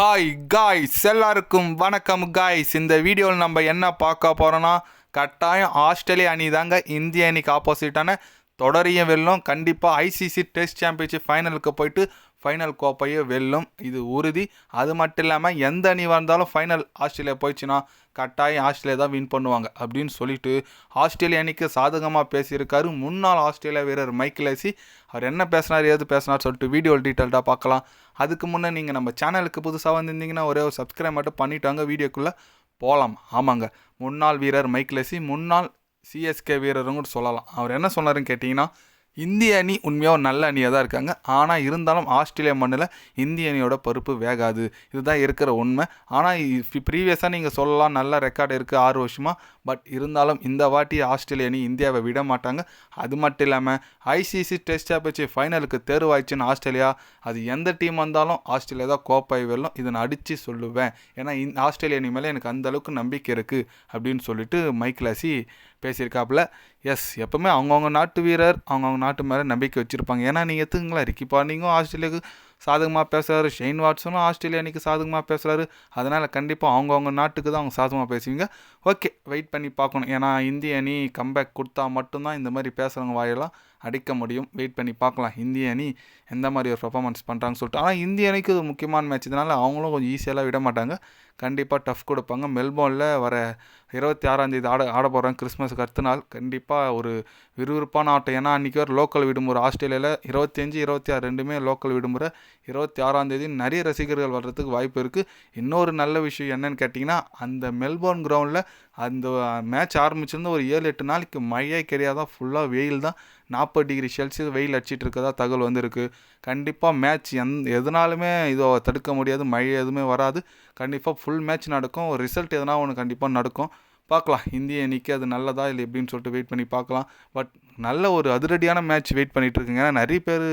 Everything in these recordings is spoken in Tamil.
ஹாய் காய்ஸ் எல்லாருக்கும் வணக்கம் காய்ஸ் இந்த வீடியோவில் நம்ம என்ன பார்க்க போகிறோன்னா கட்டாயம் ஆஸ்திரேலிய அணி தாங்க இந்திய அணிக்கு ஆப்போசிட்டான தொடரையும் வெல்லும். கண்டிப்பாக ஐசிசி டெஸ்ட் சாம்பியன்ஷிப் ஃபைனலுக்கு போயிட்டு ஃபைனல் கோப்பையை வெல்லும். இது உறுதி. அது மட்டும் இல்லாமல் எந்த அணி வந்தாலும் ஃபைனல் ஆஸ்திரேலியா போயிடுச்சுன்னா கட்டாயம் ஆஸ்திரேலியா தான் வின் பண்ணுவாங்க அப்படின்னு சொல்லிட்டு ஆஸ்திரேலியா அணிக்கு சாதகமாக பேசியிருக்காரு முன்னாள் ஆஸ்திரேலியா வீரர் மைக்கேலேசி அவர் என்ன பேசினார் ஏது பேசினார் சொல்லிட்டு வீடியோ டீட்டெயில்டாக பார்க்கலாம். அதுக்கு முன்னே நீங்கள் நம்ம சேனலுக்கு புதுசாக வந்திருந்தீங்கன்னா ஒரே ஒரு சப்ஸ்கிரைப் மட்டும் பண்ணிட்டாங்க வீடியோக்குள்ளே போகலாம் ஆமாங்க. முன்னாள் வீரர் மைக்கேலேசி முன்னாள் சிஎஸ்கே வீரரும் கூட சொல்லலாம். அவர் என்ன சொன்னாருன்னு கேட்டிங்கன்னா இந்திய அணி உண்மையாக ஒரு நல்ல அணியாக தான் இருக்காங்க. ஆனால் இருந்தாலும் ஆஸ்திரேலியா மண்ணில் இந்திய அணியோட பருப்பு வேகாது. இதுதான் இருக்கிற உண்மை. ஆனால் ப்ரீவியஸாக நீங்கள் சொல்லலாம் நல்ல ரெக்கார்டு இருக்குது ஆறு வருஷமாக பட் இருந்தாலும் இந்த வாட்டி ஆஸ்திரேலிய அணி இந்தியாவை விட மாட்டாங்க. அது மட்டும் இல்லாமல் ஐசிசி டெஸ்ட் சாம்பியன்ஷிப் ஃபைனலுக்கு தேர்வாயிடுச்சுன்னு ஆஸ்திரேலியா. அது எந்த டீம் வந்தாலும் ஆஸ்திரேலியா தான் கோப்பை வெல்லும். இதை நான் அடித்து சொல்லுவேன். ஏன்னா இந் ஆஸ்திரேலிய அணி மேலே எனக்கு அந்த அளவுக்கு நம்பிக்கை இருக்குது அப்படின்னு சொல்லிட்டு மைக்லாசி பேசியிருக்காப்புல. எஸ் எப்போவுமே அவங்கவுங்க நாட்டு வீரர் அவங்கவுங்க நாட்டு மேலே நம்பிக்கை வச்சுருப்பாங்க. ஏன்னா நீங்கள் எத்துங்களா இருக்கு இப்போ நீங்கள் ஆஸ்திரேலியாவுக்கு சாதகமாக பேசுகிறாரு ஷெயின் வாட்ஸனும் ஆஸ்திரேலியா அன்றைக்கி சாதகமாக பேசுகிறாரு அதனால் கண்டிப்பாக அவங்கவுங்க நாட்டுக்கு தான் அவங்க சாதகமாக பேசுவீங்க. ஓகே வெயிட் பண்ணி பார்க்கணும். ஏன்னா இந்திய அணி கம்பேக் கொடுத்தா மட்டும்தான் இந்த மாதிரி பேசுகிறவங்க வாயெல்லாம் அடிக்க முடியும். வெயிட் பண்ணி பார்க்கலாம். இந்திய அணி எந்த மாதிரி ஒரு பர்ஃபார்மன்ஸ் பண்ணுறாங்கன்னு சொல்லிட்டு. ஆனால் இந்திய அணிக்கு ஒரு முக்கியமான மேட்ச் இதனால் அவங்களும் கொஞ்சம் ஈஸியெல்லாம் விட மாட்டாங்க. கண்டிப்பாக டஃப் கொடுப்பாங்க. மெல்போர்னில் வர இருபத்தி ஆறாந்தேதி ஆட ஆட போகிறாங்க கிறிஸ்மஸுக்கு அடுத்த நாள். கண்டிப்பாக ஒரு விறுவிறுப்பான ஆட்டம். ஏன்னா அன்றைக்கி வர லோக்கல் விடுமுறை. ஆஸ்திரேலியாவில் இருபத்தஞ்சி இருபத்தி ஆறு ரெண்டுமே லோக்கல் விடுமுறை. இருபத்தி ஆறாந்தேதி நிறைய ரசிகர்கள் வர்றதுக்கு வாய்ப்பு இருக்குது இன்னொரு நல்ல விஷயம் என்னன்னு கேட்டிங்கன்னா அந்த மெல்போர்ன் கிரவுண்டில் அந்த மேட்ச் ஆரம்பிச்சிருந்த ஒரு ஏழு எட்டு நாளைக்கு மழையே கிடையாது? ஃபுல்லாக வெயில் தான். நாற்பது டிகிரி செல்சியஸ் வெயில் அடிச்சிட்டு இருக்கதா? தகவல் வந்திருக்கு. கண்டிப்பாக மேட்ச் எந் எதனாலுமே இதை தடுக்க முடியாது. மழை எதுவுமே வராது. கண்டிப்பாக ஃபுல் மேட்ச் நடக்கும். ஒரு ரிசல்ட் எதனா ஒன்று கண்டிப்பாக நடக்கும். பார்க்கலாம் இந்திய அணிக்கு அது நல்லதா இல்லை எப்படின்னு சொல்லிட்டு வெயிட் பண்ணி பார்க்கலாம் பட் நல்ல ஒரு அதிரடியான மேட்ச் வெயிட் பண்ணிகிட்டு இருக்குங்க. ஏன்னா நிறைய பேர்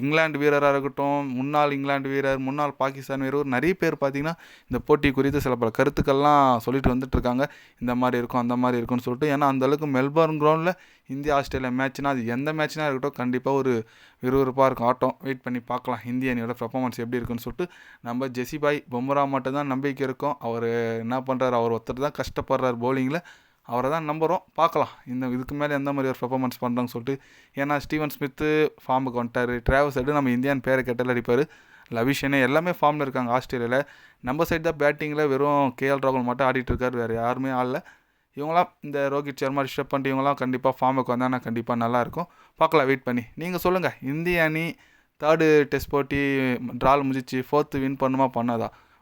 இங்கிலாந்து வீரராக இருக்கட்டும் முன்னாள் இங்கிலாந்து வீரர் முன்னாள் பாகிஸ்தான் வீரர் நிறைய பேர் பார்த்திங்கன்னா இந்த போட்டி குறித்து சில பல கருத்துக்கள்லாம் சொல்லிட்டு வந்துட்டுருக்காங்க இந்த மாதிரி இருக்கும் அந்த மாதிரி இருக்கும்னு சொல்லிட்டு. ஏன்னா அந்தளவுக்கு மெல்பர்ன் கிரவுண்டில் இந்தியா ஆஸ்திரேலியா மேட்ச்னா அது எந்த மேட்ச்னா இருக்கட்டும் கண்டிப்பாக ஒரு விறுவிறுப்பாக இருக்கும். ஆட்டம் வெயிட் பண்ணி பார்க்கலாம். இந்திய அணியோட பர்ஃபார்மன்ஸ் எப்படி இருக்குன்னு சொல்லிட்டு. நம்ம ஜெசிபாய் பொம்ரா மட்டும் தான் நம்பிக்கை இருக்கும். அவர் என்ன பண்ணுறாரு அவர் ஒருத்தர் தான் கஷ்டப்படுறார் பவுலிங்கில் அவரை தான் நம்புகிறோம் பார்க்கலாம். இந்த இதுக்கு மேலே எந்த மாதிரி ஒரு பெர்ஃபார்மன்ஸ் பண்ணுறாங்கன்னு சொல்லிட்டு. ஏன்னா ஸ்டீவன் ஸ்மித்து ஃபார்முக்கு வந்துட்டார். ட்ராவல் சைடு நம்ம இந்தியான் பேரை கெட்டல் அடிப்பார். லவிஷனே எல்லாமே ஃபார்மில் இருக்காங்க ஆஸ்திரேலியாவில் நம்ம சைடு தான் பேட்டிங்கில் வெறும் கேஎல் ராகுல் மட்டும் ஆடிட்டு இருக்காரு. வேறு யாருமே ஆடல. இவங்களாம் இந்த ரோஹித் சர்மா ரிஷப் பண்ணிட்டு இவங்களாம் கண்டிப்பாக ஃபார்முக்கு வந்தால் கண்டிப்பாக நல்லாயிருக்கும் பார்க்கலாம் வெயிட் பண்ணி. நீங்கள் சொல்லுங்கள் இந்திய அணி தேர்டு டெஸ்ட் போட்டி ட்ரால் முடிச்சு ஃபோர்த்து வின் பண்ணுமா பண்ணாதா?